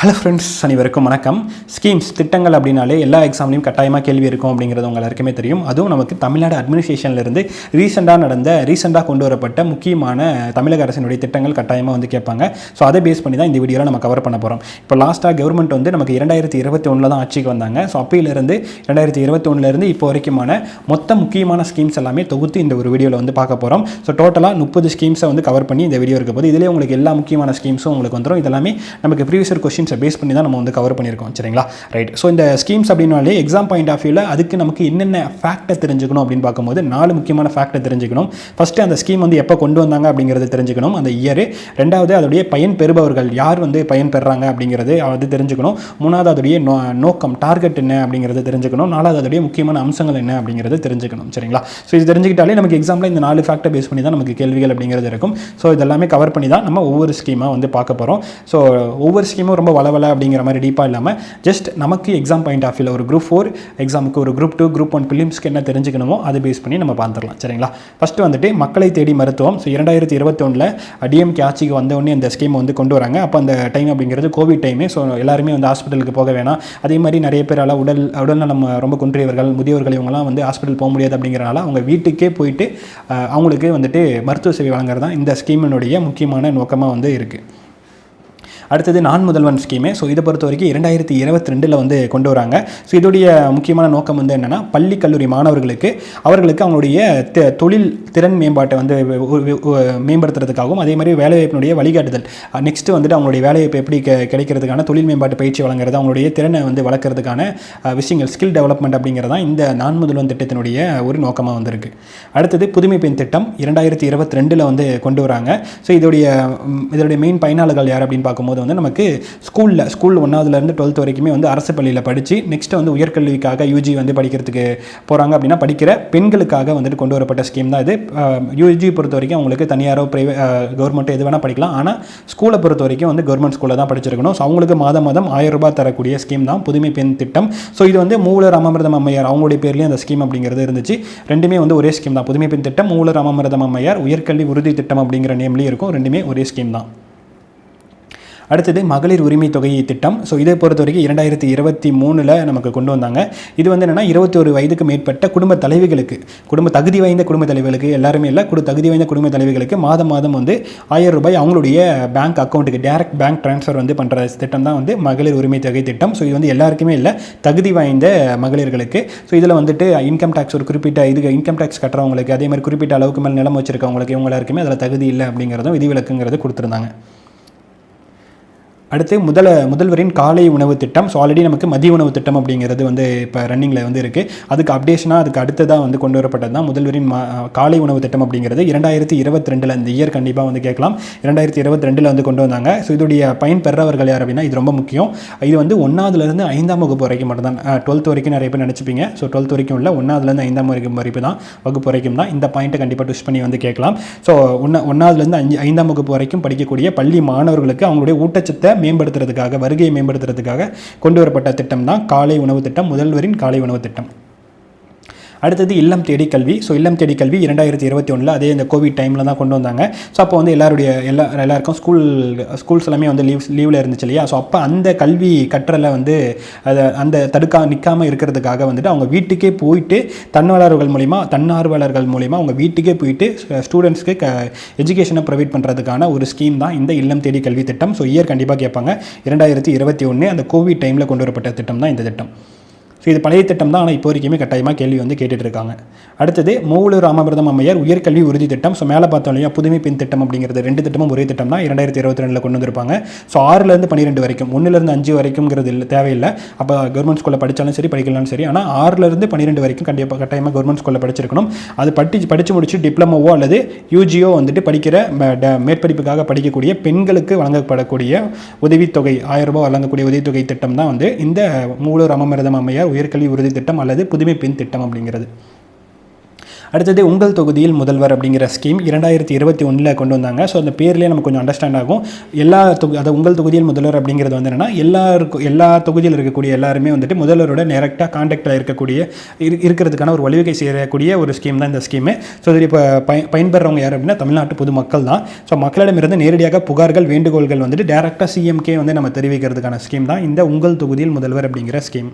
Hello friends அனைவருக்கும் வணக்கம். Schemes திட்டங்கள் அப்படின்னாலே எல்லா எக்ஸாம்லையும் கட்டாயமாக கேள்வி இருக்கும் அப்படிங்கிறது உங்கள் எல்லாருக்குமே தெரியும். அதுவும் நமக்கு தமிழ்நாடு அட்மினிஸ்ட்ரேஷன்லேருந்து ரீசெண்டாக நடந்த ரீசெண்டாக கொண்டு வரப்பட்ட முக்கியமான தமிழக அரசினுடைய திட்டங்கள் கட்டாயமாக வந்து கேட்பாங்க. ஸோ அதை பேஸ் பண்ணி தான் இந்த வீடியோவில் நம்ம கவர் பண்ண போகிறோம் இப்போ லாஸ்ட்டாக கவர்மெண்ட் வந்து நமக்கு இரண்டாயிரத்தி இருபத்தி ஒன்றில் தான் ஆட்சிக்கு வந்தாங்க. ஸோ அப்பையிலேருந்து ரெண்டாயிரத்தி இருபத்தி ஒன்றுலேருந்து இப்போ வரைக்குமான மொத்த முக்கியமான ஸ்கீம்ஸ் எல்லாமே தொகுத்து இந்த ஒரு வீடியோவில் வந்து பார்க்க போகிறோம் ஸோ டோட்டலாக முப்பது ஸ்கீம்ஸை வந்து கவர் பண்ணி இந்த வீடியோ இருக்க போது இதிலே உங்களுக்கு எல்லா முக்கியமான ஸ்கீம்ஸும் உங்களுக்கு வந்துடும் இதெல்லாமே நமக்கு ப்ரீவியஸ் கொஸ்டின்ஸை பேஸ் பண்ணி தான் நம்ம வந்து கவர் பண்ணியிருக்கோம் சரிங்களா? ரைட் ஸோ இந்த ஸ்கீம்ஸ் அப்படின்னாலே எக்ஸாம் பாயிண்ட் ஆஃப் வியூவில் அதுக்கு நமக்கு என்னென்ன ஃபேக்டை தெரிஞ்சுக்கணும் அப்படின்னு பார்க்கும்போது நாலு முக்கியமான ஃபேக்டை தெரிஞ்சுக்கணும். ஃபஸ்ட்டு அந்த ஸ்கீம் வந்து எப்போ கொண்டு வந்தாங்க அப்படிங்கிறத தெரிஞ்சுக்கணும். அந்த இயர் ரெண்டாவது அதோடைய பயன் பெறுபவர்கள் யார் வந்து பயன் பெறாங்க அப்படிங்கிறது அது தெரிஞ்சுக்கணும். மூணாவது அதோடைய நோ நோக்கம் டார்கெட் என்ன அப்படிங்கிறது தெரிஞ்சுக்கணும். நாலாவது அதோடைய முக்கியமான அம்சங்கள் என்ன அப்படிங்கிறது தெரிஞ்சுக்கணும் சரிங்களா? ஸோ இது தெரிஞ்சுக்கிட்டாலே நமக்கு எக்ஸாம்பிள் இந்த நாலு ஃபேக்டை பேஸ் பண்ணி தான் நமக்கு கேள்விகள் அப்படிங்கிறது இருக்கும். ஸோ இதெல்லாமே கவர் பண்ணி தான் நம்ம ஒவ்வொரு ஸ்கீமாக வந்து பார்க்க போகிறோம் ஸோ ஒவ்வொரு ஸ்கீமும் ரொம்ப வளவலை அப்படிங்கிற மாதிரி டீப்பாக இல்லாமல் ஜஸ்ட் நமக்கு எக்ஸாம் பாயிண்ட் ஆஃப் வியூவில் ஒரு குரூப் ஃபோர் எக்ஸாமுக்கு ஒரு குரூப் டூ குரூப் ஒன் பிலிம்ஸ்க்கு என்ன தெரிஞ்சுக்கணுமோ அதை பேஸ் பண்ணி நம்ம பார்த்துடலாம். சரிங்களா? ஃபஸ்ட்டு வந்துட்டு மக்களை தேடி மருத்துவம். ஸோ இரண்டாயிரத்தி இருபத்தொன்னில் டிஎம்கே ஆட்சிக்கு வந்தவொடனே அந்த ஸ்கீம் வந்து கொண்டு வராங்க. அப்போ அந்த டைம் அப்படிங்கிறது கோவிட் டைமு ஸோ எல்லாருமே வந்து ஹாஸ்பிட்டலுக்கு போக வேணாம். அதே மாதிரி நிறைய பேரால் உடல் உடல்நலம் ரொம்ப குன்றியவர்கள் முதியவர்கள் இவங்கலாம் வந்து ஹாஸ்பிட்டல் போக முடியாது அப்படிங்கிறனால அவங்க வீட்டுக்கே போயிட்டு அவங்களுக்கு வந்துட்டு மருத்துவ சேவை வழங்குறது தான் இந்த ஸ்கீமினுடைய முக்கியமான நோக்கமாக வந்து இருக்குது அடுத்தது நான் முதல்வன் ஸ்கீமு ஸோ இதை பொறுத்த வரைக்கும் இரண்டாயிரத்தி இருபத்தி ரெண்டில் வந்து கொண்டு வராங்க. ஸோ இதோடைய முக்கியமான நோக்கம் வந்து என்னென்னா பள்ளி கல்லூரி மாணவர்களுக்கு அவர்களுக்கு அவங்களுடைய தொழில் திறன் மேம்பாட்டை வந்து மேம்படுத்துறதுக்காகவும் அதே மாதிரி வேலைவாய்ப்பினுடைய வழிகாட்டுதல். நெக்ஸ்ட் வந்துட்டு அவங்களுடைய வேலைவாய்ப்பு எப்படி கிடைக்கிறதுக்கான தொழில் மேம்பாட்டு பயிற்சி வழங்குறது அவங்களுடைய திறனை வந்து வளர்க்குறதுக்கான விஷயங்கள் ஸ்கில் டெவலப்மெண்ட் அப்படிங்கிறது தான் இந்த நான் முதல்வன் திட்டத்தினுடைய ஒரு நோக்கமாக வந்திருக்கு. அடுத்தது புதுமை பெண் திட்டம் இரண்டாயிரத்தி இருபத்தி ரெண்டில் வந்து கொண்டு வராங்க. ஸோ இதோடைய இதோடைய மெயின் பயனாளர்கள் யார் அப்படின்னு பார்க்கும்போது வந்து நமக்கு ஸ்கூலில் ஸ்கூல் ஒன்றாவதுலேருந்து டுவெல்த் வரைக்குமே வந்து அரசு பள்ளியில் படித்து நெக்ஸ்ட்டு வந்து உயர்கல்விக்காக யூஜி வந்து படிக்கிறதுக்கு போகிறாங்க அப்படின்னா படிக்கிற பெண்களுக்காக வந்துட்டு கொண்டு வரப்பட்ட ஸ்கீம் தான் இது. யூஜி பொறுத்த வரைக்கும் அவங்களுக்கு தனியாரோ ப்ரைவே கவர்மெண்ட்டோ எது வேணால் படிக்கலாம். ஆனால் ஸ்கூலை பொறுத்த வரைக்கும் வந்து கவர்மெண்ட் ஸ்கூலில் தான் படிச்சிருக்கணும். ஸோ அவங்களுக்கு மாதம் மாதம் ஆயிரம் ரூபாய் தரக்கூடிய ஸ்கீம் தான் புதுமை பெண் திட்டம். ஸோ இது வந்து மூலர் அமமிர்தம் அம்மையார் அவங்களுடைய பேர்லேயும் அந்த ஸ்கீம் அப்படிங்கிறது இருந்துச்சு. ரெண்டுமே வந்து ஒரே ஸ்கீம் தான். புதுமை பெண் திட்டம் மூலர் அமமிர்தம் அம்மையார் உயர்கல்வி உறுதி திட்டம் அப்படிங்கிற நேம்லேயும் இருக்கும். ரெண்டுமே ஒரே ஸ்கீம் தான். அடுத்தது மகளிர் உரிமை தொகை திட்டம். ஸோ இதை பொறுத்த வரைக்கும் இரண்டாயிரத்தி இருபத்தி மூணில் நமக்கு கொண்டு வந்தாங்க. இது வந்து என்னென்னா இருபத்தி ஒரு வயதுக்கு மேற்பட்ட குடும்ப தலைவிகளுக்கு குடும்ப தகுதி வாய்ந்த குடும்ப தலைவர்களுக்கு எல்லாருமே இல்லை குடு தகுதி வாய்ந்த குடும்ப தலைவிகளுக்கு மாதம் மாதம் வந்து ஆயிரம் ரூபாய் அவங்களுடைய பேங்க் அக்கௌண்ட்டுக்கு டேரக்ட் பேங்க் ட்ரான்ஸ்ஃபர் வந்து பண்ணுற திட்டம் தான் வந்து மகளிர் உரிமை தொகை திட்டம். ஸோ இது வந்து எல்லாருக்குமே இல்லை தகுதி வாய்ந்த மகளிர்களுக்கு. ஸோ இதில் வந்துட்டு இன்கம் டேக்ஸ் ஒரு குறிப்பிட்ட இதுக்கு இன்கம் டேக்ஸ் கட்டுறவங்களுக்கு அதே மாதிரி குறிப்பிட்ட அளவுக்கு மேல் நிலம் வச்சிருக்கவங்களுக்கு இவங்க எல்லாருக்குமே அதில் தகுதி இல்லை அப்படிங்கிறதும் விதிவிலக்குங்கிறது கொடுத்துருந்தாங்க. அடுத்து முதல முதல்வரின் காலை உணவு திட்டம். ஸோ ஆல்ரெடி நமக்கு மதிய உணவு திட்டம் அப்படிங்கிறது வந்து இப்போ ரன்னிங்கில் வந்து இருக்குது அதுக்கு அப்டேஷனாக அதுக்கு அடுத்ததாக வந்து கொண்டு வரப்பட்டது தான் முதல்வரின் மா காலை உணவு திட்டம் அப்படிங்கிறது. இரண்டாயிரத்தி இருபத்தி ரெண்டில் இந்த இயர் கண்டிப்பாக வந்து கேட்கலாம். இரண்டாயிரத்தி இருபத்தி ரெண்டில் வந்து கொண்டு வந்தாங்க. ஸோ இதோடைய பயன் பெறவர்கள் யார் அப்படின்னா இது ரொம்ப முக்கியம். இது வந்து ஒன்றாவதுலேருந்து ஐந்தாம் வகுப்பு வரைக்கும் மட்டும்தான். டுவெல்த் வரைக்கும் நிறைய பேர் நினச்சிப்பீங்க. ஸோ டுவெல்த் வரைக்கும் இல்லை ஒன்றாவதுலேருந்து ஐந்தாம் வரைக்கும் வரைக்கும் தான் வகுப்பு வரைக்கும் தான். இந்த பாயிண்ட்டை கண்டிப்பாக ட்விஸ்ட் பண்ணி வந்து கேட்கலாம். ஸோ ஒன்றா ஒன்றாவதுலேருந்து அஞ்சு ஐந்தாம் வகுப்பு வரைக்கும் படிக்கக்கூடிய பள்ளி மாணவர்களுக்கு அவங்களுடைய ஊட்டச்சத்தை மேம்படுத்துறதுக்காக வருகையை மேம்படுத்துறதுக்காக கொண்டு வரப்பட்ட திட்டம் தான் காலை உணவு திட்டம் முதல்வரின் காலை உணவு திட்டம். அடுத்தது இல்லம் தேடி கல்வி. ஸோ இல்லம் தேடி கல்வி இரண்டாயிரத்தி இருபத்தி ஒன்றில் அதே இந்த கோவிட் டைமில் தான் கொண்டு வந்தாங்க. ஸோ அப்போ வந்து எல்லாருடைய எல்லா எல்லாருக்கும் ஸ்கூல் ஸ்கூல்ஸ் எல்லாமே வந்து லீவ் லீவில் இருந்துச்சு இல்லையா? ஸோ அப்போ அந்த கல்வி கற்றலை வந்து அதை அந்த தடுக்கா நிற்காமல் இருக்கிறதுக்காக வந்துட்டு அவங்க வீட்டுக்கே போயிட்டு தன்னார்வலர்கள் மூலிமா தன்னார்வலர்கள் மூலிமா அவங்க வீட்டுக்கே போயிட்டு ஸ்டூடெண்ட்ஸ்க்கு க எஜுகேஷனை ப்ரொவைட் பண்ணுறதுக்கான ஒரு ஸ்கீம் தான் இந்த இல்லம் தேடி கல்வி திட்டம். ஸோ இயர் கண்டிப்பாக கேட்பாங்க. இரண்டாயிரத்தி இருபத்தி ஒன்று அந்த கோவிட் டைமில் கொண்டு வரப்பட்ட திட்டம் தான் இந்த திட்டம். ஸோ இது பழைய திட்டம் தான் ஆனால் இப்போ வரைக்குமே கட்டாயமாக கேள்வி வந்து கேட்டுட்டு இருக்காங்க அடுத்தது மூவலூர் ராமபிரதம் அம்மையார் உயர்கல்வி உறுதி திட்டம். ஸோ மேலே பார்த்தோம் இல்லையா புதுமை பெண் திட்டம் அப்படிங்கிறது ரெண்டு திட்டமும் ஒரே திட்டம் தான். இரண்டாயிரத்தி இருபத்தி ரெண்டில் கொண்டு வந்திருப்பாங்க. ஸோ ஆறுலேருந்து பன்னிரெண்டு வரைக்கும் ஒன்றுலேருந்து அஞ்சு வரைக்கும்ங்கிறது இல்லை தேவையில்லை. அப்போ கவர்மெண்ட் ஸ்கூலில் படித்தாலும் சரி படிக்கலாம்னு சரி ஆனால் ஆறுலேருந்து பன்னிரெண்டு வரைக்கும் கண்டிப்பாக கட்டாயமாக கவர்மெண்ட் ஸ்கூலில் படிச்சிருக்கணும். அது படி படித்து முடிச்சு டிப்ளமோவோ அல்லது யூஜியோ வந்துட்டு படிக்கிற ட- மேற்படிப்புக்காக படிக்கக்கூடிய பெண்களுக்கு வழங்கப்படக்கூடிய உதவித்தொகை ஆயிரம் ரூபாய் வழங்கக்கூடிய உதவித்தொகை திட்டம் தான் வந்து இந்த மூலூர் அமமிரதம் அம்மையார் உயர்கல்வி உறுதி திட்டம் அல்லது புதுமை பெண் திட்டம் அப்படிங்கிறது. அடுத்தது உங்கள் தொகுதியில் முதல்வர் அப்படிங்கிற ஸ்கீம் இரண்டாயிரத்தி இருபத்தி ஒன்றில் கொண்டு வந்தாங்க. ஸோ அந்த பேர்லேயே நமக்கு கொஞ்சம் அண்டர்ஸ்டாண்ட் ஆகும். எல்லா தொகு அதை உங்கள் தொகுதியில் முதல்வர் அப்படிங்கிறது வந்து என்னென்னா எல்லாருக்கும் எல்லா தொகுதியில் இருக்கக்கூடிய எல்லாருமே வந்துட்டு முதல்வரோட டேரெக்டாக காண்டாக்டில் இருக்கக்கூடிய இரு இருக்கிறதுக்கான ஒரு வழிவகை செய்யக்கூடிய ஒரு ஸ்கீம் தான் இந்த ஸ்கீமு ஸோ இதில் இப்போ பய பயன்பெறவங்க யார் அப்படின்னா தமிழ்நாட்டு பொதுமக்கள் தான். ஸோ மக்களிடமிருந்து நேரடியாக புகார்கள் வேண்டுகோள்கள் வந்துட்டு டேரெக்டாக சிஎம்கே வந்து நம்ம தெரிவிக்கிறதுக்கான ஸ்கீம் தான் இந்த உங்கள் தொகுதியில் முதல்வர் அப்படிங்கிற ஸ்கீம்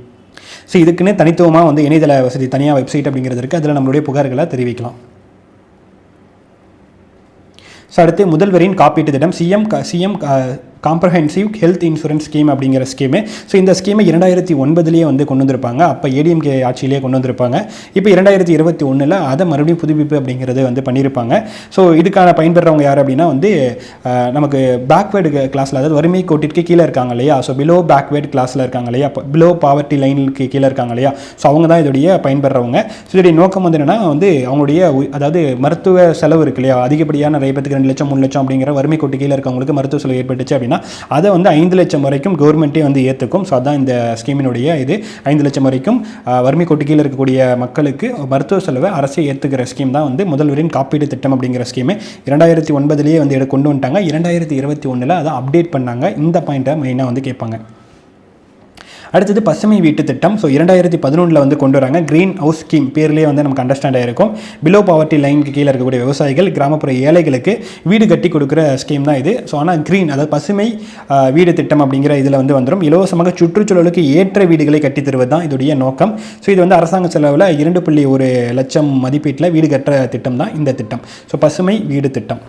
ஸோ இதுக்குன்னு தனித்துவமாக வந்து இணையதள வசதி தனியாக வெப்சைட் அப்படிங்கிறது இருக்குது அதில் நம்மளுடைய புகார்களை தெரிவிக்கலாம். ஸோ அடுத்து முதல்வரின் காப்பீட்டு திட்டம். CM CM comprehensive health insurance scheme அப்படிங்கிற ஸ்கீமு ஸோ இந்த ஸ்கீமை இரண்டாயிரத்தி ஒன்பதுலேயே வந்து கொண்டு வந்திருப்பாங்க. அப்போ ஏடிஎம்கே ஆட்சியிலேயே கொண்டு வந்திருப்பாங்க. இப்போ இரண்டாயிரத்தி இருபத்தி ஒன்றில் அதை மறுபடியும் புதுப்பிப்பு அப்படிங்கிறது வந்து பண்ணியிருப்பாங்க ஸோ இதுக்கான பயன்பெறவங்க யார் அப்படின்னா வந்து நமக்கு பேக்வேர்டு கிளாஸில் அதாவது வறுமை கோட்டிற்கு கீழே இருக்காங்க இல்லையா? ஸோ பிலோ பேக்வேர்டு கிளாஸில் இருக்காங்க இல்லையா? பிலோ பாவர்ட்டி லைனுக்கு கீழே இருக்காங்க இல்லையா? ஸோ அவங்க தான் இதோடைய பயன்பெறவங்க. ஸோ இதோடைய நோக்கம் வந்து என்னென்னா வந்து அவங்களுடைய உ- அதாவது மருத்துவ செலவு இருக்கு இல்லையா? அதிகப்படியான நிறைய பேருக்கு ரெண்டு லட்சம் மூணு லட்சம் அப்படிங்கிற வறுமை கோட்டு கீழே இருக்கவங்களுக்கு மருத்துவ செலவு ஏற்பட்டுச்சு அப்படின்னா அதை வந்து ஐந்து லட்சம் வரைக்கும் கவர்மெண்ட்டே வந்து ஏற்றுக்கும் ஸோ அதான் இந்த ஸ்கீமினுடைய இது. ஐந்து லட்சம் வரைக்கும் வறுமை கோட்டு கீழே இருக்கக்கூடிய மக்களுக்கு மருத்துவ செலவை அரசே ஏற்றுக்கிற ஸ்கீம் தான் வந்து முதல்வரின் காப்பீடு திட்டம் அப்படிங்கிற ஸ்கீமு இரண்டாயிரத்தி ஒன்பதுலேயே வந்து கொண்டு வந்துட்டாங்க. இரண்டாயிரத்தி இருபத்தி ஒன்றில் அதை அப்டேட் பண்ணாங்க. இந்த பாயிண்ட்டை மெயினாக வந்து கேட்பாங்க. அடுத்தது பசுமை வீட்டு திட்டம். ஸோ இரண்டாயிரத்தி பதினொன்றில் வந்து கொண்டு வராங்க. க்ரீன் ஹவுஸ் ஸ்கீம் பேர்லேயே வந்து நமக்கு அண்டர்ஸ்டாண்ட் ஆகிருக்கும் பிலோ பாவர்ட்டி லைனுக்கு கீழே இருக்கக்கூடிய விவசாயிகள் கிராமப்புற ஏழைகளுக்கு வீடு கட்டி கொடுக்குற ஸ்கீம் தான் இது. ஸோ ஆனால் க்ரீன் அதாவது பசுமை வீடு திட்டம் அப்படிங்கிற இதில் வந்து வந்துடும் இலவசமாக சுற்றுச்சூழலுக்கு ஏற்ற வீடுகளை கட்டித் தருவது தான் இதோடைய நோக்கம். ஸோ இது வந்து அரசாங்க செலவில் இரண்டு புள்ளி ஒரு லட்சம் மதிப்பீட்டில் வீடு கட்டுற திட்டம் தான் இந்த திட்டம். ஸோ பசுமை வீடு திட்டம்.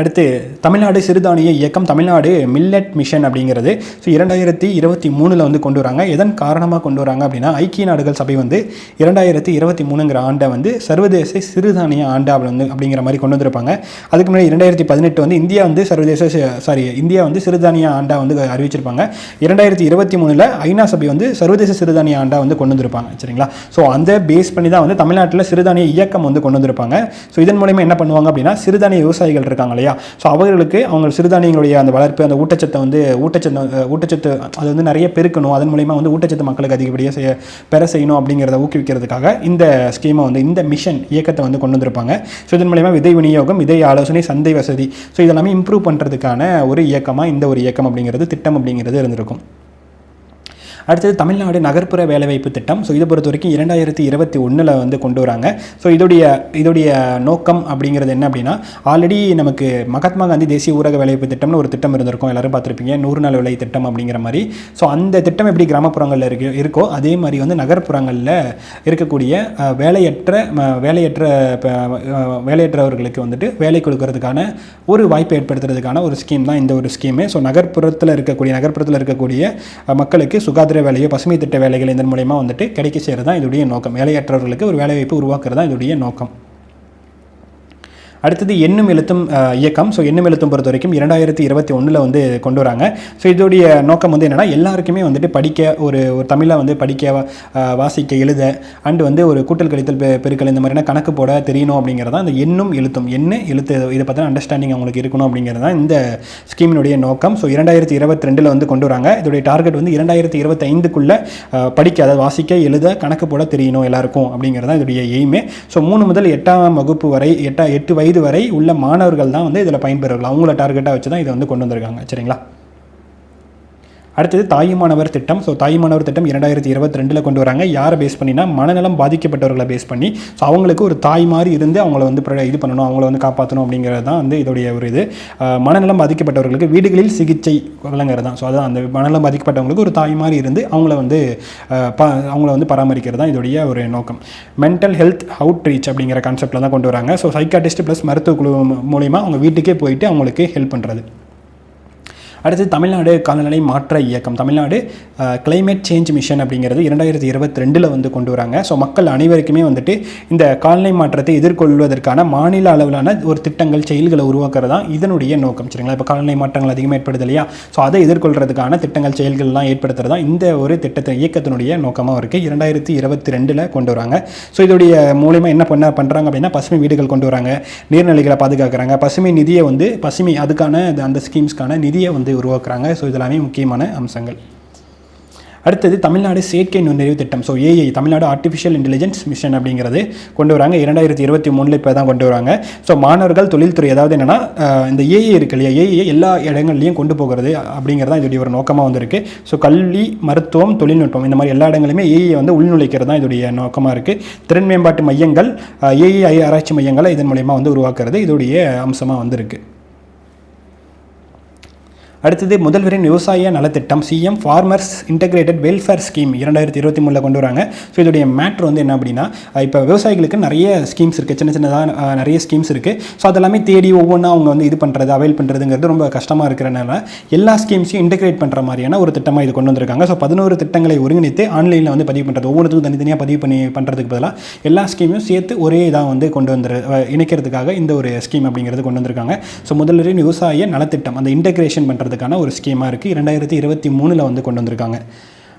அடுத்து தமிழ்நாடு சிறுதானிய இயக்கம் தமிழ்நாடு மில்லட் மிஷன் அப்படிங்கிறது ஸோ இரண்டாயிரத்தி இருபத்தி மூணில் வந்து கொண்டு வராங்க. எதன் காரணமாக கொண்டு வராங்க அப்படின்னா ஐக்கிய நாடுகள் சபை வந்து இரண்டாயிரத்தி இருபத்தி மூணுங்கிற ஆண்டை வந்து சர்வதேச சிறுதானிய ஆண்டா வந்து அப்படிங்கிற மாதிரி கொண்டு வந்திருப்பாங்க. அதுக்கு முன்னாடி இரண்டாயிரத்தி பதினெட்டு வந்து இந்தியா வந்து சர்வதேச சாரி இந்தியா வந்து சிறுதானிய ஆண்டா வந்து அறிவிச்சிருப்பாங்க. இரண்டாயிரத்தி இருபத்தி மூணில் ஐநா சபை வந்து சர்வதேச சிறுதானிய ஆண்டாக வந்து கொண்டு வந்திருப்பாங்க சரிங்களா? ஸோ அந்த பேஸ் பண்ணி தான் வந்து தமிழ்நாட்டில் சிறுதானிய இயக்கம் வந்து கொண்டு வந்திருப்பாங்க. ஸோ இதன் மூலயமா என்ன பண்ணுவாங்க அப்படின்னா சிறுதானிய விவசாயிகள் இருக்காங்க இல்லையா? ஸோ அவர்களுக்கு அவங்க சிறுதானியங்களுடைய அந்த வளர்ப்பு அந்த ஊட்டச்சத்தை வந்து ஊட்டச்சத்து ஊட்டச்சத்து அது வந்து நிறைய பெருக்கணும். அதன் மூலயமா வந்து ஊட்டச்சத்து மக்களுக்கு அதிகப்படியாக செய்ய பெற செய்யணும் அப்படிங்கிறத ஊக்குவிக்கிறதுக்காக இந்த ஸ்கீமை வந்து இந்த மிஷன் இயக்கத்தை வந்து கொண்டு வந்திருப்பாங்க. ஸோ இதன் மூலயமா விதை விநியோகம் விதை ஆலோசனை சந்தை வசதி ஸோ இதெல்லாமே இம்ப்ரூவ் பண்ணுறதுக்கான ஒரு இயக்கமாக இந்த ஒரு இயக்கம் அப்படிங்கிறது திட்டம் அப்படிங்கிறது இருந்திருக்கும். அடுத்தது தமிழ்நாடு நகர்ப்புற வேலைவாய்ப்பு திட்டம். ஸோ இதை பொறுத்த வரைக்கும் இரண்டாயிரத்தி இருபத்தி ஒன்றில் வந்து கொண்டு வராங்க. ஸோ இதோடைய இதோடைய நோக்கம் அப்படிங்கிறது என்ன அப்படின்னா ஆல்ரெடி நமக்கு மகாத்மா காந்தி தேசிய ஊரக வேலைவாய்ப்பு திட்டம்னு ஒரு திட்டம் இருந்திருக்கும். எல்லாரும் பார்த்துருப்பீங்க. நூறு நாள் வேலை திட்டம் அப்படிங்கிற மாதிரி. ஸோ அந்த திட்டம் எப்படி கிராமப்புறங்களில் இருக்கு இருக்கோ அதே மாதிரி வந்து நகர்ப்புறங்களில் இருக்கக்கூடிய வேலையற்ற வேலையற்ற வேலையற்றவர்களுக்கு வந்துட்டு வேலை கொடுக்கறதுக்கான ஒரு வாய்ப்பை ஏற்படுத்துறதுக்கான ஒரு ஸ்கீம் தான் இந்த ஒரு ஸ்கீமு ஸோ நகர்ப்புறத்தில் இருக்கக்கூடிய நகர்ப்புறத்தில் இருக்கக்கூடிய மக்களுக்கு சுகாதார வேலையோ பசுமை திட்ட வேலைகள் இதன் மூலயமா வந்துட்டு கிடைக்க செய்கிறது தான் இதோடைய நோக்கம். வேலையற்றவர்களுக்கு ஒரு வேலைவாய்ப்பு உருவாக்குறது தான் இதோடைய நோக்கம். அடுத்தது எண்ணும் எழுத்தும் இயக்கம். ஸோ எண்ணும் எழுத்தும் பொறுத்த வரைக்கும் இரண்டாயிரத்தி இருபத்தி ஒன்றில் வந்து கொண்டு வராங்க. ஸோ இதோடைய நோக்கம் வந்து என்னென்னா எல்லாருக்குமே வந்துட்டு படிக்க ஒரு ஒரு தமிழை வந்து படிக்க வாசிக்க எழுத அண்டு வந்து ஒரு கூட்டல் கழித்தல் பெ- பெருக்கல் இந்த மாதிரியான கணக்கு போட தெரியணும் அப்படிங்கிறது தான் அந்த எண்ணும் எழுத்தும். எண்ணு எழுத்து இதை பற்றின அண்டர்ஸ்டாண்டிங் அவங்களுக்கு இருக்கணும் அப்படிங்கிறது தான் இந்த ஸ்கீமினுடைய நோக்கம். ஸோ இரண்டாயிரத்தி இருபத்தி ரெண்டில் வந்து கொண்டு வராங்க. இதோடைய டார்கெட் வந்து இரண்டாயிரத்தி இருபத்தி ஐந்துக்குள்ளே படிக்க அதாவது வாசிக்க எழுத கணக்கு போட தெரியணும் எல்லாருக்கும் அப்படிங்கிறது தான் இதோடைய எய்மே ஸோ மூணு முதல் எட்டாம் வகுப்பு வரை எட்டா எட்டு வயது வரை உள்ள மாணவர்கள் தான் வந்து இதில் பயன்பெறுவார்கள் அவங்கள டார்கெட்டாக வச்சு தான் இதை வந்து கொண்டு வந்திருக்காங்க. சரிங்களா? அடுத்தது தாயுமானவர் திட்டம். ஸோ தாயுமானவர் திட்டம் இரண்டாயிரத்தி இருபத்தி ரெண்டில் கொண்டு வராங்க. யாரை பேஸ் பண்ணினா மனநலம் பாதிக்கப்பட்டவர்களை பேஸ் பண்ணி ஸோ அவங்களுக்கு ஒரு தாய் மாதிரி இருந்து அவங்கள வந்து இது பண்ணணும் அவங்கள வந்து காப்பாற்றணும் அப்படிங்கிறது தான் வந்து இதோடைய ஒரு இது. மனநலம் பாதிக்கப்பட்டவர்களுக்கு வீடுகளில் சிகிச்சை வழங்குறது தான். ஸோ அதான் அந்த மனநலம் பாதிக்கப்பட்டவங்களுக்கு ஒரு தாய் மாதிரி இருந்து அவங்கள வந்து ப அவங்கள வந்து பராமரிக்கிறது தான் இதோடைய ஒரு நோக்கம். மென்டல் ஹெல்த் அவுட் ரீச் அப்படிங்கிற கான்செப்டில் தான் கொண்டு வராங்க. ஸோ சைக்காட்டிஸ்ட் ப்ளஸ் மருத்துவ குழு மூலிமா அவங்க வீட்டுக்கே போயிட்டு அவங்களுக்கு ஹெல்ப் பண்ணுறது அடுத்து தமிழ்நாடு காலநிலை மாற்ற இயக்கம். தமிழ்நாடு கிளைமேட் சேஞ்ச் மிஷன் அப்படிங்கிறது இரண்டாயிரத்தி இருபத்தி ரெண்டில் வந்து கொண்டு வராங்க. ஸோ மக்கள் அனைவருக்குமே வந்துட்டு இந்த காலநிலை மாற்றத்தை எதிர்கொள்வதற்கான மாநில அளவிலான ஒரு திட்டங்கள் செயல்களை உருவாக்குறது தான் இதனுடைய நோக்கம். சரிங்களா? இப்போ காலநிலை மாற்றங்கள் அதிகமாக ஏற்படுது இல்லையா? ஸோ அதை எதிர்கொள்றதுக்கான திட்டங்கள் செயல்கள்லாம் ஏற்படுத்துறது தான் இந்த ஒரு திட்டத்தை இயக்கத்தினுடைய நோக்கமாக இருக்குது இரண்டாயிரத்தி இருபத்தி ரெண்டில் கொண்டு வராங்க. ஸோ இதோடைய மூலிமா என்ன பண்ண பண்ணுறாங்க அப்படின்னா பசுமை வீடுகள் கொண்டு வராங்க. நீர்நிலைகளை பாதுகாக்கிறாங்க. பசுமை நிதியை வந்து பசுமை அதுக்கான அந்த ஸ்கீம்ஸ்க்கான நிதியை வந்து உருவாக்குறாங்க. ஸோ இதெல்லாமே முக்கியமான அம்சங்கள். அடுத்தது தமிழ்நாடு செயற்கை நுண்ணறிவு திட்டம். So AI Tamil Nadu artificial intelligence mission அப்படிங்கிறது கொண்டு வராங்க. இரண்டாயிரத்தி இருபத்தி மூணில் இப்போ தான் கொண்டு வராங்க. ஸோ மாணவர்கள் தொழில்துறை அதாவது என்னென்னா இந்த ஏஐ இருக்கு இல்லையா? ஏஐ எல்லா இடங்கள்லையும் கொண்டு போகிறது அப்படிங்கிறது இதோடைய ஒரு நோக்கமாக வந்திருக்கு. ஸோ கல்வி மருத்துவம் தொழில்நுட்பம் இந்த மாதிரி எல்லா இடங்களுமே ஏஐ வந்து உள்நுழைக்கிறது தான் இதோடைய நோக்கமாக இருக்குது திறன் மேம்பாட்டு மையங்கள் ஏஐ ஆராய்ச்சி மையங்களை இதன் மூலயமா வந்து உருவாக்குறது இதோடைய அம்சமாக வந்திருக்கு. அடுத்தது முதல்வரின் விவசாய நலத்திட்டம். CM farmers integrated welfare scheme இரண்டாயிரத்தி இருபத்தி மூணில் கொண்டு வராங்க. ஸோ இதோடைய மேட்ரு வந்து என்ன அப்படின்னா இப்போ விவசாயிகளுக்கு நிறைய ஸ்கீம்ஸ் இருக்குது சின்ன சின்னதாக நிறைய ஸ்கீம்ஸ் இருக்குது ஸோ அதெல்லாமே தேடி ஒவ்வொன்றா அவங்க வந்து இது பண்ணுறது அவைல் பண்ணுறதுங்கிறது ரொம்ப கஷ்டமாக இருக்கிறனால எல்லா ஸ்கீம்ஸையும் இன்டகிரேட் பண்ணுற மாதிரியான ஒரு திட்டமாக இது கொண்டு வந்திருக்காங்க. ஸோ பதினோரு திட்டங்களை ஒருங்கிணைத்து ஆன்லைனில் வந்து பதிவு பண்ணுறது ஒவ்வொருத்துக்கும் தனித்தனியாக பதிவு பண்ணி பண்ணுறதுக்கு பதிலாக எல்லா ஸ்கீமையும் சேர்த்து ஒரே இதாக வந்து கொண்டு வந்துரு இணைக்கிறதுக்காக இந்த ஒரு ஸ்கீம் அப்படிங்கிறது கொண்டு வந்திருக்காங்க. ஸோ முதல்வரின் விவசாய நலத்திட்டம் அந்த இன்டகிரேஷன் பண்ணுறதுக்கான ஒரு ஸ்கீமாக இருக்குது இரண்டாயிரத்தி இருபத்தி மூணில் வந்து கொண்டு வந்திருக்காங்க.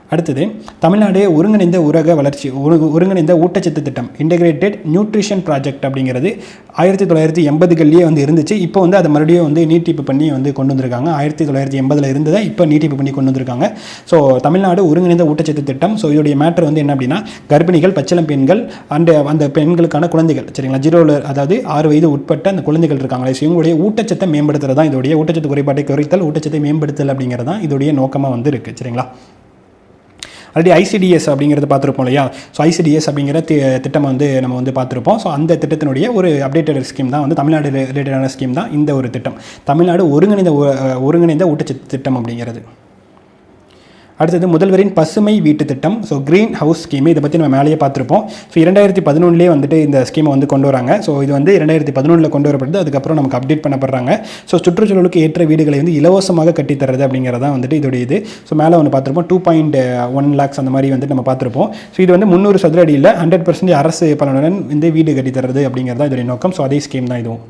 அடுத்தது தமிழ்நாடு ஒருங்கிணைந்த ஊரக வளர்ச்சி ஒரு- ஒருங்கிணைந்த ஊட்டச்சத்து திட்டம் இன்டெகிரேட்டட் நியூட்ரிஷன் ப்ராஜெக்ட் அப்படிங்கிறது ஆயிரத்தி தொள்ளாயிரத்தி எண்பதுகள்லேயே வந்து இருந்துச்சு. இப்போ வந்து அதை மறுபடியும் வந்து நீட்டிப்பு பண்ணி வந்து கொண்டு வந்திருக்காங்க. ஆயிரத்தி தொள்ளாயிரத்தி எண்பதில் இருந்ததை இப்போ நீட்டிப்பு பண்ணி கொண்டு வந்திருக்காங்க. ஸோ தமிழ்நாடு ஒருங்கிணைந்த ஊட்டச்சத்து திட்டம். ஸோ இதோடைய மேட்டர் வந்து என்ன அப்படின்னா கர்ப்பிணிகள் பச்சிளம் பெண்கள் அண்ட் அந்த பெண்களுக்கான குழந்தைகள் சரிங்களா? ஜீரோவில் அதாவது ஆறு வயது உட்பட்ட அந்த குழந்தைகள் இருக்காங்களே ஸோ இவங்களுடைய ஊட்டச்சத்தை மேம்படுத்துறது தான் இதோடைய ஊட்டச்சத்து குறைபாட்டை குறைத்தல் ஊட்டச்சத்தை மேம்படுத்தல் அப்படிங்கிறது தான் இதோடைய நோக்கமாக வந்து இருக்குது சரிங்களா? ஆல்ரெடி ஐசிடிஎஸ் அப்படிங்கிறது பார்த்துருப்போம் இல்லையா? ஸோ ஐசிடிஎஸ் அப்படிங்கிற திட்டம் வந்து நம்ம வந்து பார்த்துருப்போம். ஸோ அந்த திட்டத்தினுடைய ஒரு அப்டேட்டட் ஸ்கீம் தான் வந்து தமிழ்நாடு ரிலேட்டடான ஸ்கீம் தான் இந்த ஒரு திட்டம். தமிழ்நாடு ஒருங்கிணைந்த ஒருங்கிணைந்த ஊட்டச்சத்து திட்டம் அப்படிங்கிறது. அடுத்தது முதல்வரின் பசுமை வீட்டு திட்டம். ஸோ க்ரீன் ஹவுஸ் ஸ்கீம் இதை பற்றி நம்ம மேலேயே பார்த்துருப்போம். ஸோ இரண்டாயிரத்தி பதினொன்றுலேயே வந்துட்டு இந்த ஸ்கீமை வந்து கொண்டு வராங்க. ஸோ இது வந்து இரண்டாயிரத்தி பதினொன்றில் கொண்டு வரப்படுது. அதுக்கப்புறம் நமக்கு அப்டேட் பண்ணப்படுறாங்க. ஸோ சுற்றுச்சூழலுக்கு ஏற்ற வீடுகளை வந்து இலவசமாக கட்டித்தரது அப்படிங்கிறது தான் வந்துட்டு இதோடைய இது. ஸோ மேலே ஒன்று பார்த்துருப்போம். Two point one uh, lakhs அந்த மாதிரி வந்து நம்ம பார்த்துருப்போம். ஸோ இது வந்து முந்நூறு சதுர அடியில் ஹண்ட்ரட் பர்சன்டேஜ் அரசு பலனுடன் வந்து வீடு கட்டித்தரது அப்படிங்கிறது தான் இதோடைய நோக்கம். ஸோ அதே ஸ்கீம் தான் இதுவும்.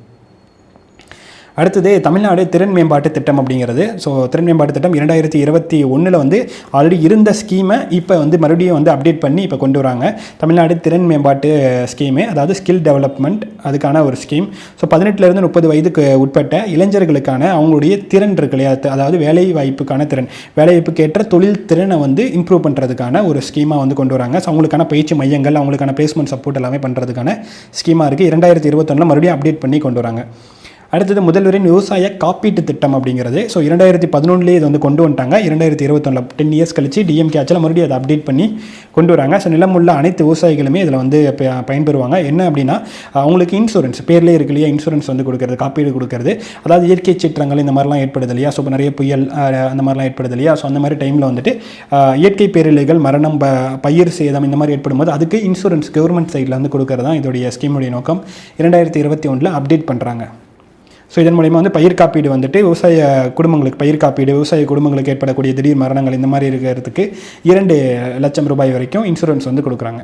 அடுத்தது தமிழ்நாடு திறன் மேம்பாட்டு திட்டம் அப்படிங்கிறது. ஸோ திறன் மேம்பாட்டு திட்டம் இரண்டாயிரத்தி இருபத்தி ஒன்றில் வந்து ஆல்ரெடி இருந்த ஸ்கீமை இப்போ வந்து மறுபடியும் வந்து அப்டேட் பண்ணி இப்போ கொண்டு வராங்க. தமிழ்நாடு திறன் மேம்பாட்டு ஸ்கீமு அதாவது ஸ்கில் டெவலப்மெண்ட் அதுக்கான ஒரு ஸ்கீம் ஸோ பதினெட்டுலேருந்து முப்பது வயதுக்கு உட்பட்ட இளைஞர்களுக்கான அவங்களுடைய திறன் இருக்கு இல்லையா? அதாவது வேலை வாய்ப்புக்கான திறன். வேலை வாய்ப்புக்கேற்ற தொழில் திறனை வந்து இம்ப்ரூவ் பண்ணுறதுக்கான ஒரு ஸ்கீமாக வந்து கொண்டு வராங்க. ஸோ அவங்களுக்கான பயிற்சி மையங்கள் அவங்களுக்கான பிளேஸ்மெண்ட் சப்போர்ட் எல்லாமே பண்ணுறதுக்கான ஸ்கீமாக இருக்குது இரண்டாயிரத்தி இருபத்தொன்னில் மறுபடியும் அப்டேட் பண்ணி கொண்டு வராங்க. அடுத்தது முதல்வரின் விவசாய காப்பீட்டு திட்டம் அப்படிங்கிறது. ஸோ இரண்டாயிரத்தி பதினொன்றுலேயே இது வந்து கொண்டு வந்துட்டாங்க. இரண்டாயிரத்தி இருபத்தொன்னில் டென் இயர்ஸ் கழிச்சு டிஎம்கே ஆட்சியில் மறுபடியும் அதை அப்டேட் பண்ணி கொண்டு வராங்க. ஸோ நிலமுள்ள அனைத்து விவசாயிகளுமே இதில் வந்து ப- பயன்பெறுவாங்க. என்ன அப்படின்னா அவங்களுக்கு இன்சூரன்ஸ் பேர்லேயே இருக்கு இல்லையா இன்சூரன்ஸ் வந்து கொடுக்குறது காப்பீடு கொடுக்குறது. அதாவது இயற்கை சீற்றங்கள் இந்த மாதிரிலாம் ஏற்படுது இல்லையா? ஸோ நிறைய புயல் அந்த மாதிரிலாம் ஏற்படுது இல்லையா? ஸோ அந்த மாதிரி டைமில் வந்துட்டு இயற்கை பேரிழைகள் மரணம் ப பயிர் சேதம் இந்த மாதிரி ஏற்படும் போது அதுக்கு இன்சூரன்ஸ் கவர்மெண்ட் சைடில் வந்து கொடுக்குறது தான் இதோடைய ஸ்கீமுடைய நோக்கம். இரண்டாயிரத்தி இருபத்தி ஒன்றில் அப்டேட் பண்ணுறாங்க ஸோ இதன் மூலயமா வந்து பயிர் காப்பீடு வந்துட்டு விவசாய குடும்பங்களுக்கு பயிர் காப்பீடு விவசாய குடும்பங்களுக்கு ஏற்படக்கூடிய திடீர் மரணங்கள் இந்த மாதிரி இருக்கிறதுக்கு இரண்டு லட்சம் ரூபாய் வரைக்கும் இன்சூரன்ஸ் வந்து கொடுக்குறாங்க.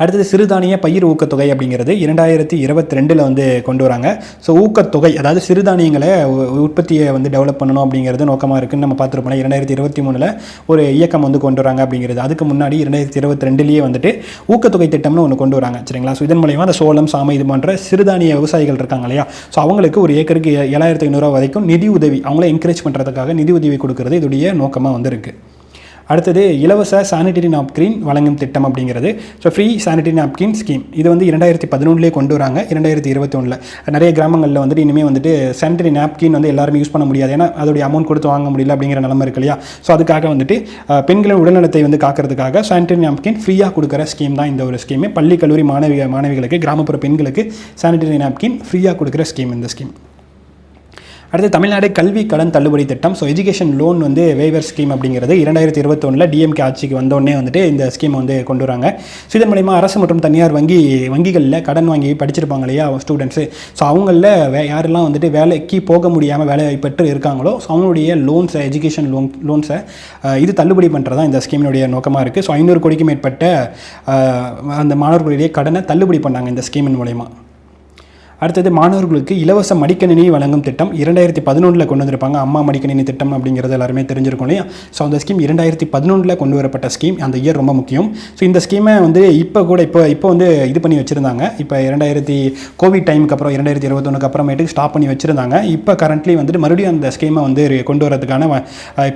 அடுத்தது சிறுதானிய பயிர் ஊக்கத்தொகை அப்படிங்கிறது இரண்டாயிரத்தி இருபத்தி ரெண்டில் வந்து கொண்டு வராங்க. ஸோ ஊக்கத்தொகை அதாவது சிறுதானியங்களை உ- உற்பத்தியை வந்து டெவலப் பண்ணணும் அப்படிங்கிறது நோக்கமாக இருக்குன்னு நம்ம பார்த்துருப்போம் இரண்டாயிரத்தி இருபத்தி மூணில் ஒரு இயக்கம் வந்து கொண்டு வராங்க அப்படிங்கிறது. அதுக்கு முன்னாடி இரண்டாயிரத்தி இருபத்தி ரெண்டுலேயே வந்துட்டு ஊக்கத்தொகை திட்டம்னு ஒன்று கொண்டு வராங்க சரிங்களா? ஸோ இதன் மூலயமா அந்த சோளம் சாமை இது போன்ற சிறுதானிய விவசாயிகள் இருக்காங்க இல்லையா? ஸோ அவங்களுக்கு ஒரு ஏக்கருக்கு ஏழாயிரத்தி ஐநூறுரூவா வரைக்கும் நிதி உதவி அவங்கள என்கரேஜ் பண்ணுறதுக்காக நிதி உதவி கொடுக்கறது இதோடைய நோக்கமாக வந்து இருக்குது அடுத்தது இலவச சானிடரி நாப்கின் வழங்கும் திட்டம் அப்படிங்கிறது. So free sanitary napkin scheme இது வந்து இரண்டாயிரத்தி பதினொன்றுலேயே கொண்டு வராங்க. இரண்டாயிரத்தி இருபத்தி ஒன்றில் நிறைய கிராமங்களில் வந்துட்டு இனிமேல் வந்துட்டு சானிடரி நாப்கின் வந்து எல்லாருமே யூஸ் பண்ண முடியாது. ஏன்னா அதோடைய அமௌண்ட் கொடுத்து வாங்க முடியல அப்படிங்கிற நிலமை இருக்கு இல்லையா? ஸோ அதுக்காக வந்துட்டு பெண்களின் உடல்நலத்தை வந்து காக்கிறதுக்காக சானிடரி நாப்கின் ஃப்ரீயாக கொடுக்குற ஸ்கீம் தான் இந்த ஒரு ஸ்கீமு பள்ளி கல்லூரி மாணவி மாணவிகளுக்கு கிராமப்புற பெண்களுக்கு சானிடரி நாப்கின் ஃப்ரீயாக கொடுக்குற ஸ்கீம் இந்த ஸ்கீம் அடுத்து தமிழ்நாடு கல்வி கடன் தள்ளுபடி திட்டம். ஸோ எஜுகேஷன் லோன் வந்து வேவர் ஸ்கீம் அப்படிங்கிறது இரண்டாயிரத்தி இருபத்தொன்னில் டிஎம்கே ஆட்சிக்கு வந்தோடனே வந்துட்டு இந்த ஸ்கீம் வந்து கொண்டு வராங்க. ஸோ இதன் மூலிமா அரசு மற்றும் தனியார் வங்கி வங்கிகளில் கடன் வாங்கி படிச்சிருப்பாங்க இல்லையா ஸ்டூடெண்ட்ஸு ஸோ அவங்களில் வே யாரெல்லாம் வந்துட்டு வேலைக்கு போக முடியாமல் வேலை பெற்று இருக்காங்களோ ஸோ அவங்களுடைய லோன்ஸை எஜுகேஷன் லோன் லோன்ஸை இது தள்ளுபடி பண்ணுறது தான் இந்த ஸ்கீமினுடைய நோக்கமாக இருக்குது ஸோ ஐநூறு கோடிக்கு மேற்பட்ட அந்த மாணவர்களுடைய கடனை தள்ளுபடி பண்ணாங்க இந்த ஸ்கீமின் மூலயமா. அடுத்தது மாணவர்களுக்கு இலவச மடிக்கணினி வழங்கும் திட்டம் இரண்டாயிரத்தி பதினொன்றில் கொண்டு வந்திருப்பாங்க. அம்மா மடிக்கணினி திட்டம் அப்படிங்கிறது எல்லாருமே தெரிஞ்சிருக்கும் இல்லையா? ஸோ அந்த ஸ்கீம் இரண்டாயிரத்தி பதினொன்றில் கொண்டு வரப்பட்ட ஸ்கீம் அந்த இயர் ரொம்ப முக்கியம். ஸோ இந்த ஸ்கீமை வந்து இப்போ கூட இப்போ இப்போ வந்து இது பண்ணி வச்சுருந்தாங்க. இப்போ இரண்டாயிரத்தி கோவிட் டைமுக்கு அப்புறம் இரண்டாயிரத்தி இருபத்தொன்னுக்கு அப்புறமேட்டுக்கு ஸ்டாப் பண்ணி வச்சுருந்தாங்க. இப்போ கரண்ட்லி வந்துட்டு மறுபடியும் அந்த ஸ்கீமை வந்து கொண்டு வரதுக்கான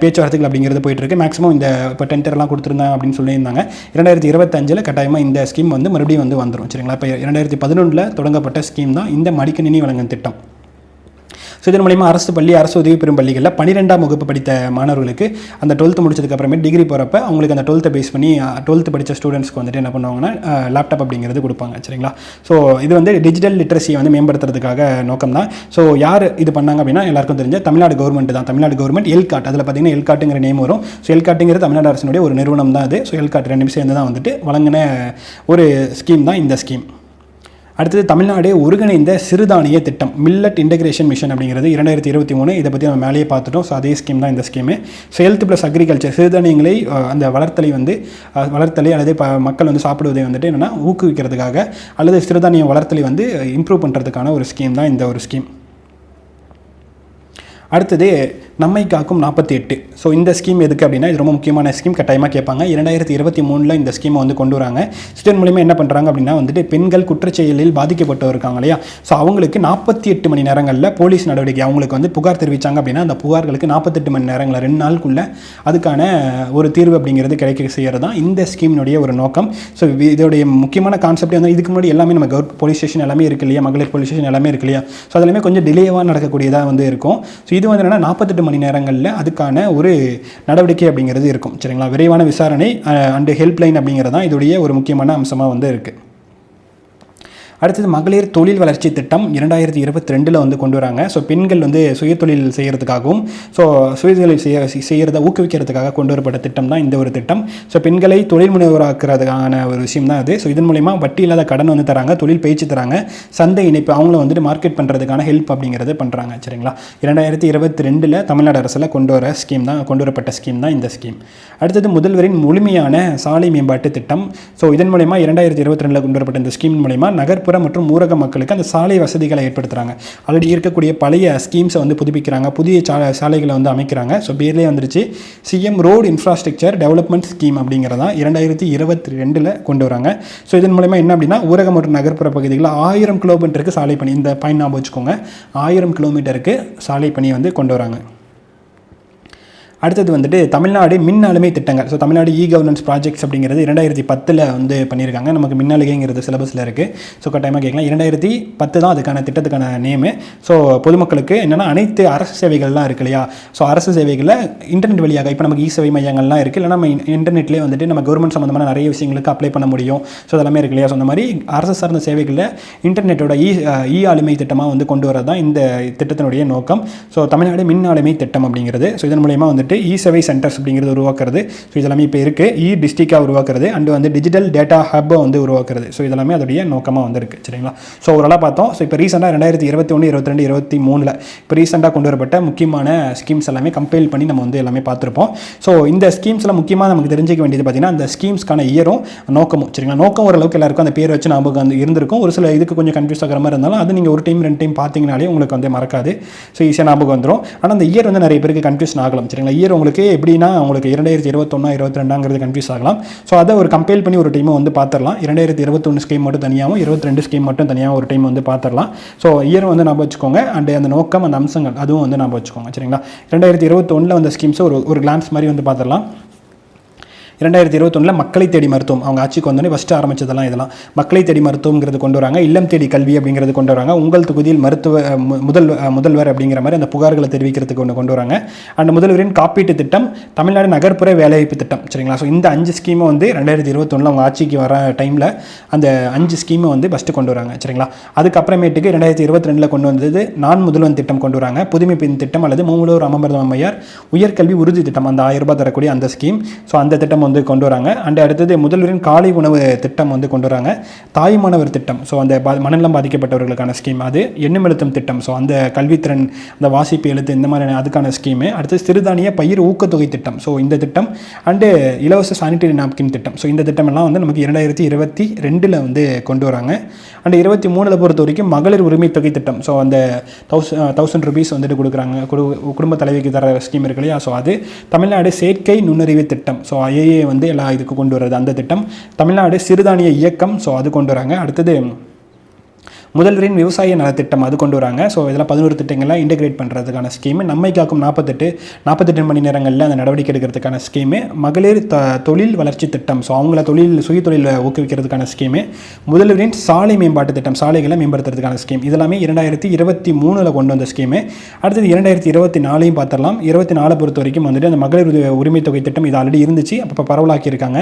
பேச்சுவார்த்தைகள் அப்படிங்கிறது போயிட்டுருக்கு. மேக்ஸிமம் இந்த இப்போ டென்டர்லாம் கொடுத்துருந்தாங்க அப்படின்னு சொல்லியிருந்தாங்க. இரண்டாயிரத்தி இருபத்தஞ்சில் கட்டாயமாக இந்த ஸ்கீம் வந்து மறுபடியும் வந்து வந்துடும் சரிங்களா? இப்போ இரண்டாயிரத்தி பதினொன்றில் தொடங்கப்பட்ட ஸ்கீம் தான் இந்த மடிக்கணினி வழங்கும் திட்டம். ஸோ இதன் மூலிமா அரசு பள்ளி அரசு உதவி பெறும் பள்ளிகளில் பன்னிரெண்டாம் வகுப்பு படித்த மாணவர்களுக்கு அந்த டுவெல்த்து முடிச்சதுக்கப்புறமே டிகிரி போகிறப்ப அவங்களுக்கு அந்த டுவெல்த்தை பேஸ் பண்ணி டுவெல்த்து படித்த ஸ்டூடெண்ட்ஸ்க்கு வந்துட்டு என்ன பண்ணுவாங்கன்னா லேப்டாப் அப்படிங்கிறது கொடுப்பாங்க சரிங்களா? ஸோ இது வந்து டிஜிட்டல் லிட்ரஸியை வந்து மேம்படுத்துறதுக்காக நோக்கம் தான் ஸோ யார் இது பண்ணாங்க அப்படின்னா எல்லாருக்கும் தெரிஞ்ச தமிழ்நாடு கவர்மெண்ட் தான். தமிழ்நாடு கவர்மெண்ட் எல்காட் அதில் பார்த்தீங்கன்னா எல்காட்டுங்கிற நேம் வரும். ஸோ எல்காட்டுங்கிறது தமிழ்நாடு அரசினுடைய ஒரு நிறுவனம் தான் அது. ஸோ எல்காட் ரெண்டு சேர்ந்து தான் வந்துட்டு வழங்கின ஒரு ஸ்கீம் தான் இந்த ஸ்கீம் அடுத்தது தமிழ்நாடு ஒருங்கிணைந்த சிறுதானிய திட்டம் மில்லட் இன்டகிரேஷன் மிஷன் அப்படிங்கிறது இரண்டாயிரத்தி இருபத்தி மூணு. இதை பற்றி நம்ம மேலேயே பார்த்துட்டோம். ஸோ அதே ஸ்கீம் தான் இந்த scheme so health plus agriculture சிறுதானியங்களை அந்த வளர்த்தலை வந்து வளர்த்தலை அல்லது ப மக்கள் வந்து சாப்பிடுவதை வந்துட்டு என்னென்னா ஊக்குவிக்கிறதுக்காக அல்லது சிறுதானிய வளர்த்தலை வந்து இம்ப்ரூவ் பண்ணுறதுக்கான ஒரு ஸ்கீம் தான் இந்த ஒரு ஸ்கீம் அடுத்தது நம்மை காக்கும் நாற்பத்தி எட்டு ஸோ இந்த ஸ்கீம் எதுக்கு அப்படின்னா இது ரொம்ப முக்கியமான ஸ்கீம் கட்டாயமாக கேட்பாங்க. இரண்டாயிரத்தி இருபத்தி மூணில் இந்த ஸ்கீமை வந்து கொண்டு வராங்க. இதன் மூலிமா என்ன பண்ணுறாங்க அப்படின்னா வந்துட்டு பெண்கள் குற்றச்செயலில் பாதிக்கப்பட்டவர் இருக்காங்க இல்லையா? ஸோ அவங்களுக்கு நாற்பத்தி எட்டு மணி நேரங்களில் போலீஸ் நடவடிக்கை அவங்களுக்கு வந்து புகார் தெரிவித்தாங்க அப்படின்னா அந்த புகார்களுக்கு நாற்பத்தெட்டு மணி நேரங்களில் ரெண்டு நாளுக்குள்ள அதுக்கான ஒரு தீர்வு அப்படிங்கிறது கிடைக்க செய்கிறது தான் இந்த ஸ்கீமினுடைய ஒரு நோக்கம். ஸோ இதோடைய முக்கியமான கான்செப்ட் வந்து இதுக்கு முன்னாடி எல்லாமே நம்ம கவர் போலீஸ் ஸ்டேஷன் எல்லாமே இருக்கு இல்லையா? மகளிர் போலீஸ் ஸ்டேஷன் எல்லாமே இருக்கு இல்லையா? ஸோ அது கொஞ்சம் டிலேவாக நடக்கக்கூடியதாக வந்து இருக்கும். ஸோ இது வந்து என்னென்னா நாற்பத்தெட்டு மணி நேரங்களில் அதுக்கான ஒரு நடவடிக்கை அப்படிங்கிறது இருக்கும். சரிங்களா? விரைவான விசாரணை அண்டு ஹெல்ப்லைன் அப்படிங்கிறது தான் இதோடைய ஒரு முக்கியமான அம்சமாக வந்து இருக்குது அடுத்தது மகளிர் தொழில் வளர்ச்சி திட்டம் இரண்டாயிரத்தி இருபத்தி ரெண்டில் வந்து கொண்டு வராங்க. ஸோ பெண்கள் வந்து சுயதொழில் செய்கிறதுக்காகவும் ஸோ சுயதொழில் செய்ய செய்கிறத ஊக்குவிக்கிறதுக்காக கொண்டு வரப்பட்ட திட்டம் தான் இந்த ஒரு திட்டம். ஸோ பெண்களை தொழில் முனைவராக்குறதுக்கான ஒரு விஷயம் தான் அது. ஸோ இதன் மூலிமா வட்டி இல்லாத கடன் வந்து தராங்க தொழில் பயிற்சி தராங்க சந்தை இணைப்பு அவங்கள வந்துட்டு மார்க்கெட் பண்ணுறதுக்கான ஹெல்ப் அப்படிங்கிறது பண்ணுறாங்க சரிங்களா? இரண்டாயிரத்தி இருபத்தி ரெண்டில் தமிழ்நாடு அரசில் கொண்டு வர ஸ்கீம் தான் கொண்டு வரப்பட்ட ஸ்கீம் தான் இந்த ஸ்கீம் அடுத்தது முதல்வரின் முழுமையான சாலை மேம்பாட்டு திட்டம். ஸோ இதன் மூலிமா இரண்டாயிரத்தி இருபத்தி ரெண்டில் கொண்டு வரப்பட்ட இந்த ஸ்கீம் மூலிமா நகர்ப்புற மற்றும் ஊரக மக்களுக்கு அந்த சாலை வசதிகளை ஏற்படுத்துகிறாங்க ஆல்ரெடி இருக்கக்கூடிய பழைய ஸ்கீம்ஸை வந்து புதுப்பிக்கிறாங்க. புதிய சாலைகளை வந்து அமைக்கிறாங்க. ஸோ பேர்லேயே வந்துருச்சு. CM road infrastructure development scheme அப்படிங்கிறதா இரண்டாயிரத்தி இருபத்தி ரெண்டில் கொண்டு வராங்க. ஸோ இதன் மூலமாக என்ன அப்படின்னா ஊரக மற்றும் நகர்ப்புற பகுதிகளில் ஆயிரம் கிலோமீட்டருக்கு சாலை பணி இந்த பாயிண்ட் ஞாபகம் வச்சுக்கோங்க. ஆயிரம் கிலோமீட்டருக்கு சாலை பணியை வந்து கொண்டு வராங்க. அடுத்தது வந்துட்டு தமிழ்நாடு மின் ஆளுமை திட்டங்கள். So Tamil Nadu e governance projects அப்படிங்கிறது இரண்டாயிரத்தி பத்தில் வந்து பண்ணியிருக்காங்க. நமக்கு மின்னாளுகைங்கிறது சிலபஸில் இருக்குது ஸோ கட்டாயமாக கேட்கலாம். இரண்டாயிரத்தி பத்து தான் அதுக்கான திட்டத்துக்கான நேமு. ஸோ பொதுமக்களுக்கு என்னென்னா அனைத்து அரசு சேவைகள்லாம் இருக்கு இல்லையா? ஸோ அரசு சேவைகளில் இன்டர்நெட் வழியாக இப்போ நமக்கு இ சேவை மையங்கள்லாம் இருக்குது இல்லைனா நம்ம இன்டர்நெட்லேயே வந்துட்டு நம்ம கவர்மெண்ட் சம்மந்தமான நிறைய விஷயங்களுக்கு அப்ளை பண்ண முடியும். ஸோ அதெல்லாமே இருக்கு இல்லையா? ஸோ அந்த மாதிரி அரசு சார்ந்த சேவைகளில் இன்டர்நெட்டோட இ e, இ ஆளுமை திட்டமாக வந்து கொண்டு வரது தான் இந்த திட்டத்தினுடைய நோக்கம். ஸோ தமிழ்நாடு மின் ஆளுமை திட்டம் அப்படிங்கிறது. ஸோ இதன் மூலயமா வந்துட்டு இ சேவை சென்டர்ஸ் அப்படிங்கிறது உருவாக்குறது. ஸோ இதெல்லாமே இப்போ இருக்குது இ e டிஸ்ட்ரிக்டாக உருவாக்குறது. அண்டு வந்து டிஜிட்டல் டேட்டா ஹப்பை வந்து உருவாக்குறது. ஸோ இதெல்லாமே அதோடைய நோக்கமாக வந்து இருக்குது சரிங்களா ஸோ ஓரளவு பார்த்தோம். ஸோ இப்போ ரீசெண்டாக ரெண்டாயிரத்தி இருபத்தி ஒன்று இருபத்தி ரெண்டு இருபத்தி மூணில் இப்போ ரீசெண்டாக கொண்டு வரப்பட்ட முக்கியமான ஸ்கீம்ஸ் எல்லாமே கம்பைல் பண்ணி நம்ம வந்து எல்லாமே பார்த்துருப்போம். ஸோ இந்த ஸ்கீம்ஸில் முக்கியமாக நமக்கு தெரிஞ்சிக்க வேண்டியது பார்த்தீங்கன்னா அந்த ஸ்கீம்ஸ்க்கான இயரும் நோக்கமும். சரிங்களா? நோக்கம் ஓரளவுக்கு எல்லாருக்கும் அந்த பேர் வச்சு ஞாபகம் வந்து இருந்திருக்கும். ஒரு சில இதுக்கு கொஞ்சம் கன்ஃபியூஸ் ஆகிற மாதிரி இருந்தாலும் அது நீங்கள் ஒரு டைம் ரெண்டு டைம் பார்த்தீங்கனாலே உங்களுக்கு வந்து மறக்காது. ஸோ ஈஸியாக ஞாபகம் வந்துடும் ஆனால் அந்த இயர் வந்து நிறைய பேருக்கு கன்ஃபியூஷன் ஆகலாம். சரிங்களா? இயர் உங்களுக்கு எப்படின்னா உங்களுக்கு இரண்டாயிரத்தி இருபத்தொன்னா இருபத்தி ரெண்டாங்கிறது கன்ஃபியூஸ் ஆகலாம். ஸோ அதை ஒரு கம்பேர் பண்ணி ஒரு டைமை வந்து பார்த்துடலாம் இரண்டாயிரத்தி இருபத்தொன்று ஸ்கீம் மட்டும் தனியாகவும் இருபத்தி ரெண்டு ஸ்கீம் மட்டும் தனியாக ஒரு டைம் வந்து பார்த்துடலாம் ஸோ இயர் வந்து நம்ம வச்சுக்கோங்க. அண்ட் அந்த நோக்கம் அந்த அம்சங்கள் அதுவும் வந்து நம்ம வச்சுக்கோங்க. சரிங்களா? ரெண்டாயிரத்தி இருபத்தொன்னில் வந்த ஸ்கீம்ஸை ஒரு ஒரு கிளான்ஸ் மாதிரி வந்து பார்த்துடலாம் இரண்டாயிரத்தி இருபத்தொன்னில் மக்களை தேடி மருத்துவம். அவங்க ஆட்சிக்கு வந்தோடனே ஃபஸ்ட்டு ஆரம்பிச்சதெல்லாம் இதெல்லாம். மக்களை தேடி மருத்துவங்கிறது கொண்டு வராங்க. இல்லம் தேடி கல்வி அப்படிங்கிறது கொண்டு வராங்க. உங்கள் தொகுதியில் மருத்துவ மு- முதல் முதல்வர் அப்படிங்கிற மாதிரி அந்த புகார்களை தெரிவிக்கிறதுக்கு ஒன்று கொண்டு வராங்க. அண்ட் முதல்வரின் காப்பீட்டு திட்டம் தமிழ்நாடு நகர்ப்புற வேலைவாய்ப்பு திட்டம். சரிங்களா? ஸோ இந்த அஞ்சு ஸ்கீமை வந்து ரெண்டாயிரத்தி இருபத்தொன்னில் அவங்க ஆட்சிக்கு வர டைமில் அந்த அஞ்சு ஸ்கீமை வந்து ஃபஸ்ட்டு கொண்டு வராங்க. சரிங்களா? அதுக்கப்புறமேட்டுக்கு ரெண்டாயிரத்தி இருபத்தி ரெண்டில் கொண்டு வந்தது நான் முதல்வன் திட்டம் கொண்டு வராங்க. புதுமை பெண் திட்டம் அல்லது மூலூர் அமர்தம் அம்மையார் உயர்கல்வி உறுதி திட்டம். அந்த ஆயிரம் ரூபாய் தரக்கூடிய அந்த ஸ்கீம் ஸோ அந்த திட்டம் வந்து கொண்டு வராங்க. அண்ட் அடுத்தது முதல்வரின் காலை உணவு திட்டம் வந்து கொண்டு வராங்க. தாய் மாணவர் திட்டம். ஸோ அந்த பா- மனநலம் பாதிக்கப்பட்டவர்களுக்கான ஸ்கீம் அது எண்ணும் எழுத்தும் திட்டம். ஸோ அந்த கல்வித்திறன் அந்த வாசிப்பு எழுத்து இந்த மாதிரியான அதுக்கான ஸ்கீமு அடுத்து சிறுதானிய பயிர் ஊக்கத்தொகை திட்டம். ஸோ இந்த திட்டம். அண்டு இலவச சானிட்டரி நாப்கின் திட்டம். ஸோ இந்த திட்டம் எல்லாம் வந்து நமக்கு இரண்டாயிரத்தி இருபத்தி ரெண்டில் வந்து கொண்டு வராங்க. அண்ட் இருபத்தி மூணில் பொறுத்த வரைக்கும் மகளிர் உரிமை தொகை திட்டம். ஸோ அந்த தௌசண்ட் தௌசண்ட் ருபீஸ் வந்துட்டு கொடுக்குறாங்க. குடும்ப தலைவிக்கு தர ஸ்கீம் இருக்கு இல்லையா? ஸோ அது தமிழ்நாடு செயற்கை நுண்ணறிவு திட்டம். ஸோ ஐஏஏ வந்து எல்லா இதுக்கு கொண்டு வர்றது அந்த திட்டம். தமிழ்நாடு சிறுதானிய இயக்கம். ஸோ அது கொண்டு வராங்க. அடுத்தது முதல்வரின் விவசாய நலத்திட்டம் அது கொண்டு வராங்க. ஸோ இதெல்லாம் பதினோரு திட்டங்கள்லாம் இன்டெகிரேட் பண்ணுறதுக்கான ஸ்கீமு நம்மை காக்கும் நாற்பத்தெட்டு நாற்பத்தெட்டு மணி நேரங்களில் அந்த நடவடிக்கை எடுக்கிறதுக்கான ஸ்கீமு மகளிர் த தொழில் வளர்ச்சி திட்டம். ஸோ அவங்கள தொழில் சுய தொழிலை ஊக்குவிக்கிறதுக்கான ஸ்கீமு முதல்வரின் சாலை மேம்பாட்டு திட்டம் சாலைகளை மேம்படுத்துறதுக்கான ஸ்கீம் இதெல்லாமே இரண்டாயிரத்தி இருபத்தி மூணில் கொண்டு வந்த ஸ்கீமு அடுத்தது இரண்டாயிரத்தி இருபத்தி நாலையும் பார்த்துடலாம். இருபத்தி நாலு பொறுத்த வரைக்கும் வந்துட்டு அந்த மகளிர் உரிமை தொகை திட்டம் இது ஆல்ரெடி இருந்துச்சு. அப்போ பரவலாக்கி இருக்காங்க.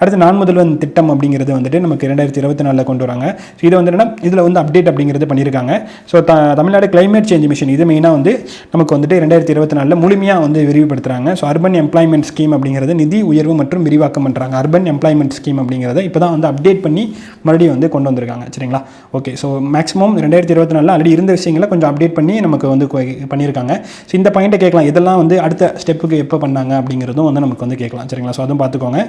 அடுத்து நான் முதல்வன் திட்டம் அப்படிங்கிறது வந்துட்டு நமக்கு இரண்டாயிரத்தி இருபத்தி நாலில் கொண்டு வராங்க. ஸோ இது வந்து என்னன்னா இதில் வந்து அப்டேட் அப்படிங்கிறது பண்ணியிருக்காங்க. So the Tamil Nadu climate change mission இது மெயினாக வந்து நமக்கு வந்துட்டு ரெண்டாயிரத்தி இருபத்தி நாலில் முழுமையாக வந்து விரிவுபடுத்துகிறாங்க ஸோ அர்பன் எம்ப்ளாய்மெண்ட் ஸ்கீம் அப்படிங்கிறது நிதி உயர்வு மற்றும் விரிவாக்கம் பண்ணுறாங்க அர்பன் எம்ப்ளாய்மெண்ட் ஸ்கீம் அப்படிங்கிறத இப்போ தான் வந்து அப்டேட் பண்ணி மறுபடியும் வந்து கொண்டு வந்திருக்காங்க. சரிங்களா? ஓகே ஸோ மேக்ஸிமம் ரெண்டாயிரத்தி இருபத்தி நாலில் ஆல்ரெடி இருந்த விஷயங்களை கொஞ்சம் அப்டேட் பண்ணி நமக்கு வந்து பண்ணியிருக்காங்க. ஸோ இந்த பாயிண்ட்டை கேட்கலாம். இதெல்லாம் வந்து அடுத்த ஸ்டெப்புக்கு எப்போ பண்ணாங்க அப்படிங்கிறதும் வந்து நமக்கு வந்து கேட்கலாம். சரிங்களா? ஸோ அதுவும் பார்த்துக்கோங்க.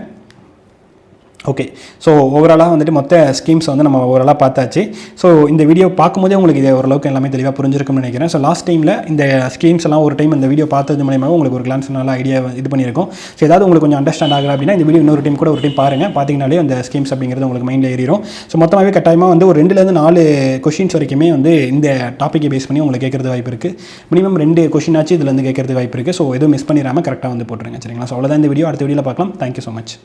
ஓகே ஸோ ஓவராலாக வந்துட்டு மொத்த ஸ்கீம்ஸ் வந்து நம்ம ஓவராலாக பார்த்தாச்சு. ஸோ இந்த வீடியோ பார்க்கும்போதே உங்களுக்கு இது ஓரளவுக்கு எல்லாமே தெளிவாக புரிஞ்சிருக்கும்னு நினைக்கிறேன். ஸோ லாஸ்ட் டைமில் இந்த ஸ்கீம்ஸ் எல்லாம் ஒரு டைம் இந்த வீடியோ பார்த்தது மூலியமாக உங்களுக்கு ஒரு கிளான்ஸ் நல்ல ஐடியா இது பண்ணியிருக்கும். ஸோ ஏதாவது உங்களுக்கு கொஞ்சம் அண்டர்ஸ்டாண்ட் ஆகல அப்படின்னா இந்த வீடியோ இன்னொரு டைம் கூட ஒரு டைம் பாருங்கள் பார்த்தீங்கனாலே அந்த ஸ்கீம்ஸ் அப்படிங்கிறது உங்களுக்கு மைண்டில் ஏறிடும் ஸோ மொத்தமாகவே கட்டாயமாக வந்து ஒரு ரெண்டுலேருந்து நாலு கொஷின்ஸ் வரைக்குமே வந்து இந்த டாப்பிக்கை பேஸ் பண்ணி உங்களுக்கு கேட்கறது வாய்ப்பு இருக்குது மினிமம் ரெண்டு கொஷின் ஆச்சு இதில் வந்து கேட்கறது வாய்ப்பு இருக்குது ஸோ எதுவும் மிஸ் பண்ணிடாமல் கரெக்டாக வந்து போட்டுருங்க. சரிங்களா? ஸோ அவ்வளோதான் இந்த வீடியோ அடுத்த வீடியோவில் பார்க்கலாம். Thank you so much